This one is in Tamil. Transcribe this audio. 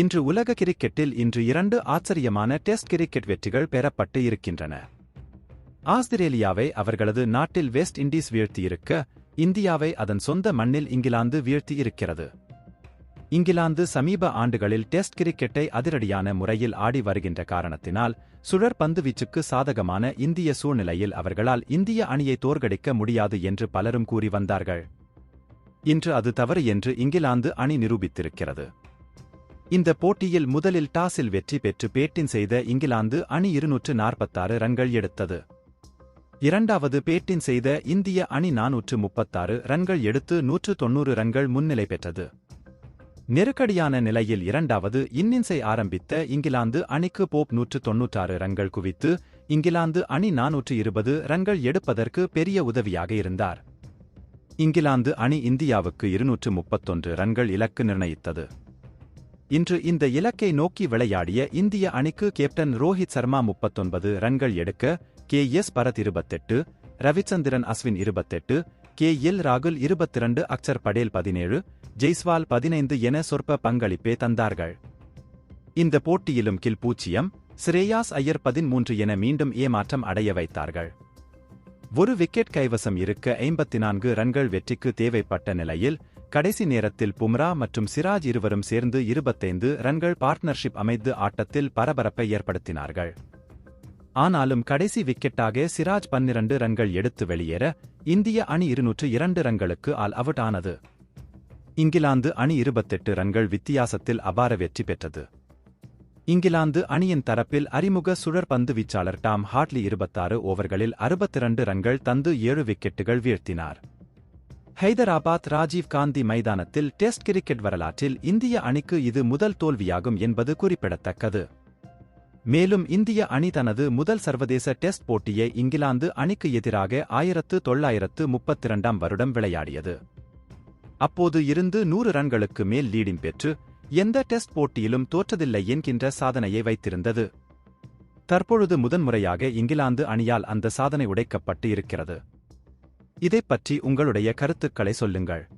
இன்று உலக கிரிக்கெட்டில் இன்று இரண்டு ஆச்சரியமான டெஸ்ட் கிரிக்கெட் வெற்றிகள் பெறப்பட்டு இருக்கின்றன. ஆஸ்திரேலியாவை அவர்களது நாட்டில் வெஸ்ட் இண்டீஸ் வீழ்த்தியிருக்க இந்தியாவை அதன் சொந்த மண்ணில் இங்கிலாந்து வீழ்த்தியிருக்கிறது. இங்கிலாந்து சமீப ஆண்டுகளில் டெஸ்ட் கிரிக்கெட்டை அதிரடியான முறையில் ஆடி வருகின்ற காரணத்தினால் சுழற் பந்துவீச்சுக்கு சாதகமான இந்திய சூழ்நிலையில் அவர்களால் இந்திய அணியை தோற்கடிக்க முடியாது என்று பலரும் கூறி வந்தார்கள். இன்று அது தவறு என்று இங்கிலாந்து அணி நிரூபித்திருக்கிறது. இந்த போட்டியில் முதலில் டாஸில் வெற்றி பெற்று பேட்டின் செய்த இங்கிலாந்து அணி இருநூற்று நாற்பத்தாறு ரன்கள் எடுத்தது. இரண்டாவது பேட்டின் செய்த இந்திய அணி நானூற்று முப்பத்தாறு ரன்கள் எடுத்து நூற்று தொன்னூறு ரன்கள் முன்னிலை பெற்றது. நெருக்கடியான நிலையில் இரண்டாவது இன்னிங்ஸை ஆரம்பித்த இங்கிலாந்து அணிக்கு போப் நூற்று தொன்னூற்றாறு ரன்கள் குவித்து இங்கிலாந்து அணி நானூற்று இருபது ரன்கள் எடுப்பதற்கு பெரிய உதவியாக இருந்தார். இங்கிலாந்து அணி இந்தியாவுக்கு இருநூற்று முப்பத்தொன்று ரன்கள் இலக்கு நிர்ணயித்தது. இன்று இந்த இலக்கை நோக்கி விளையாடிய இந்திய அணிக்கு கேப்டன் ரோஹித் சர்மா முப்பத்தொன்பது ரன்கள் எடுக்க கே எஸ் பரத் இருபத்தெட்டு ரவிச்சந்திரன் அஸ்வின் இருபத்தெட்டு கே எல் ராகுல் இருபத்திரண்டு அக்சர் படேல் பதினேழு ஜெய்ஸ்வால் பதினைந்து என சொற்ப பங்களிப்பே தந்தார்கள். இந்த போட்டியிலும் கில் பூச்சியம் ஸ்ரேயாஸ் ஐயர் பதிமூன்று என மீண்டும் ஏமாற்றம் அடைய வைத்தார்கள். ஒரு விக்கெட் கைவசம் இருக்க ஐம்பத்தி நான்கு ரன்கள் வெற்றிக்கு தேவைப்பட்ட நிலையில் கடைசி நேரத்தில் பும்ரா மற்றும் சிராஜ் இருவரும் சேர்ந்து இருபத்தைந்து ரன்கள் பார்ட்னர்ஷிப் அமைத்து ஆட்டத்தில் பரபரப்பை ஏற்படுத்தினார்கள். ஆனாலும் கடைசி விக்கெட்டாக சிராஜ் பன்னிரண்டு ரன்கள் எடுத்து வெளியேற இந்திய அணி இருநூற்று இரண்டு ரன்களுக்கு ஆல் அவுட் ஆனது. இங்கிலாந்து அணி இருபத்தெட்டு ரன்கள் வித்தியாசத்தில் அபார வெற்றி பெற்றது. இங்கிலாந்து அணியின் தரப்பில் அறிமுக சுழற்பந்து வீச்சாளர் டாம் ஹாட்லி இருபத்தாறு ஓவர்களில் அறுபத்திரண்டு ரன்கள் தந்து ஏழு விக்கெட்டுகள் வீழ்த்தினார். ஹைதராபாத் ராஜீவ் காந்தி மைதானத்தில் டெஸ்ட் கிரிக்கெட் வரலாற்றில் இந்திய அணிக்கு இது முதல் தோல்வியாகும் என்பது குறிப்பிடத்தக்கது. மேலும் இந்திய அணி தனது முதல் சர்வதேச டெஸ்ட் போட்டியை இங்கிலாந்து அணிக்கு எதிராக ஆயிரத்து தொள்ளாயிரத்து முப்பத்திரண்டாம் வருடம் விளையாடியது. அப்போது இருந்து நூறு ரன்களுக்கு மேல் லீடிங் பெற்று எந்த டெஸ்ட் போட்டியிலும் தோற்றதில்லை என்கின்ற சாதனையை வைத்திருந்தது. தற்பொழுது முதன்முறையாக இங்கிலாந்து அணியால் அந்த சாதனை உடைக்கப்பட்டு இருக்கிறது. இதைப் பற்றி உங்களுடைய கருத்துக்களை சொல்லுங்கள்.